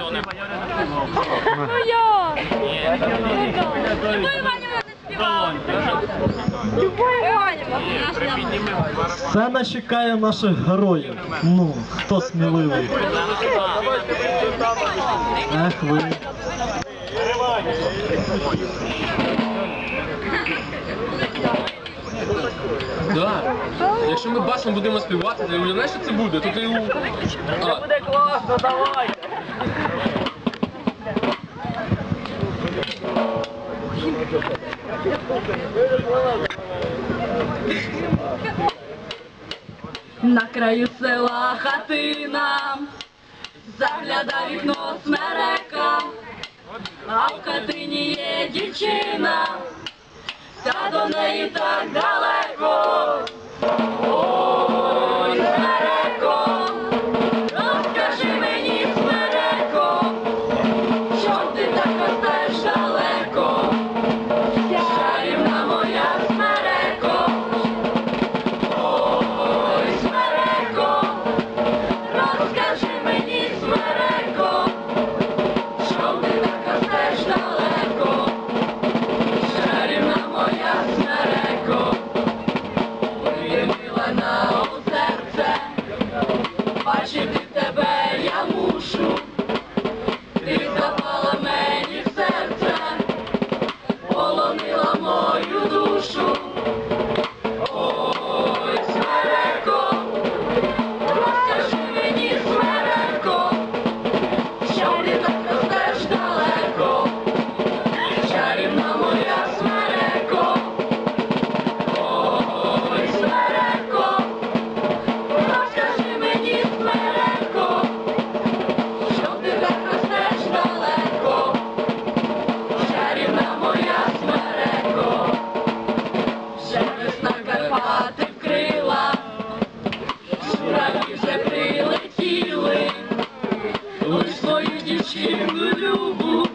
Ну я! Любов Іванівна не співала. Любов Іванівна. Сцена чекає наших героїв. Ну, хто сміливий? Ех ви. Да. Якщо ми басом будемо співати, то уявляєш, що це буде? Тут і у... А, Буде класно, давай! На краю села хатина, загляда вікно смерека, а в хатині є дівчина, та до неї так далеко, Бачити тебе я мушу. olho